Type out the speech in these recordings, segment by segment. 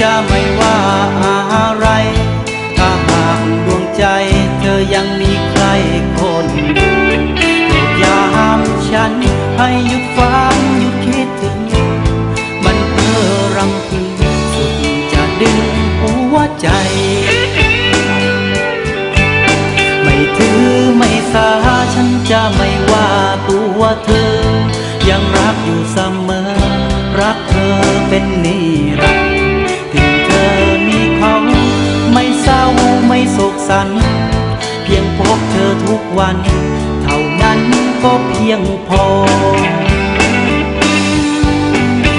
จะไม่ว่าอะไร ถ้าหากดวงใจเธอยังมีใครคนโปรดยามฉันให้หยุดฟังหยุดคิดถึง มันเพ้อรำพึงสุดจะดึงหัวใจ ไม่ถือไม่สาฉันจะไม่ว่าตัวเธอ ยังรักอยู่เสมอ รักเธอเป็นนิ พียงพอ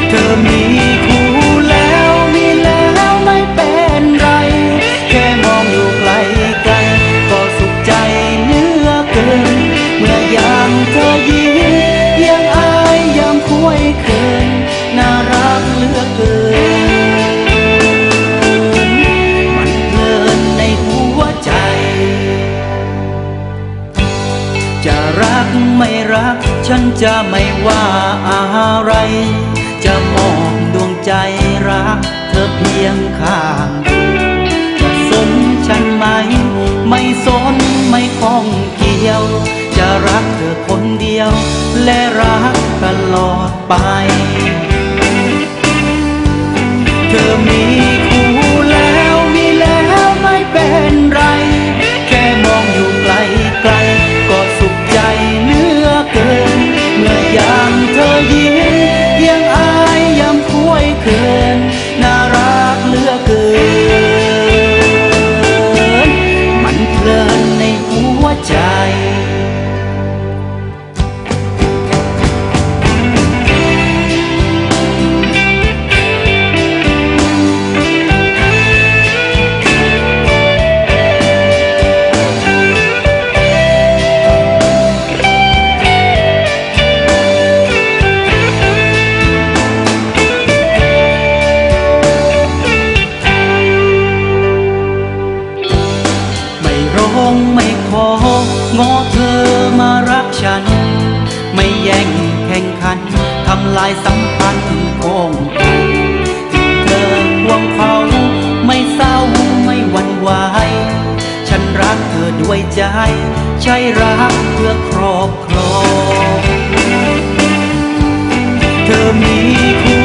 เธอมีคู่แล้วมีแล้วไม่เป็นไร แค่มองอยู่ไกลไกลๆก็สุขใจเหลือเกิน เมื่อยามเธอยิ้ รักไม่รัก ฉันจะไม่ว่าอะไร จะมอบดวงใจรัก เธอเพียงข้างจะสนฉันไหม ไม่สนไม่ข้องเกี่ยว จะรักเธอคนเดียว และรักตลอดไป ลายสัมพันธ์คงกันเธอห่วงเขาไม่เศร้าไม่หวั่นไหวฉันรักเธอด้วยใจ ใช่รักเพื่อครอบครองเธอมีคู่